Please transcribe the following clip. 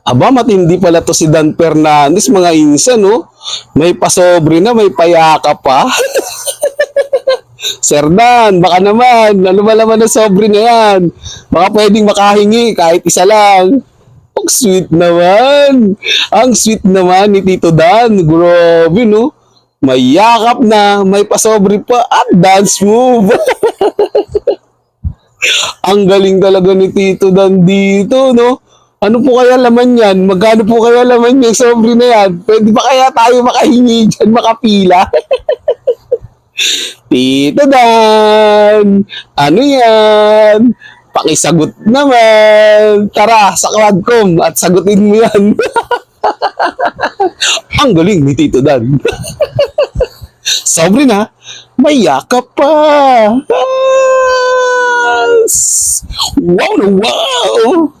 Aba, matindi pala to si Dan Fernandez, mga insan, no? May pasobre na, may payaka pa. Sir Dan, baka naman, ano ba naman sobre na yan? Baka pwedeng makahingi kahit isa lang. Ang sweet naman. Ang sweet naman ni Tito Dan. Grabe, no? May yakap na, may pasobre pa, at dance move. Ang galing talaga ni Tito Dan dito, no? Ano po kaya laman yan? Magkano po kaya laman yung sobre na yan? Pwede ba kaya tayo makahingi dyan, makapila? Tito Dan! Ano yan? Pakisagot naman! Tara, sa Quadcom at sagutin mo yan. Ang galing ni Tito Dan. Sobre na, may yakap pa. Wow wow!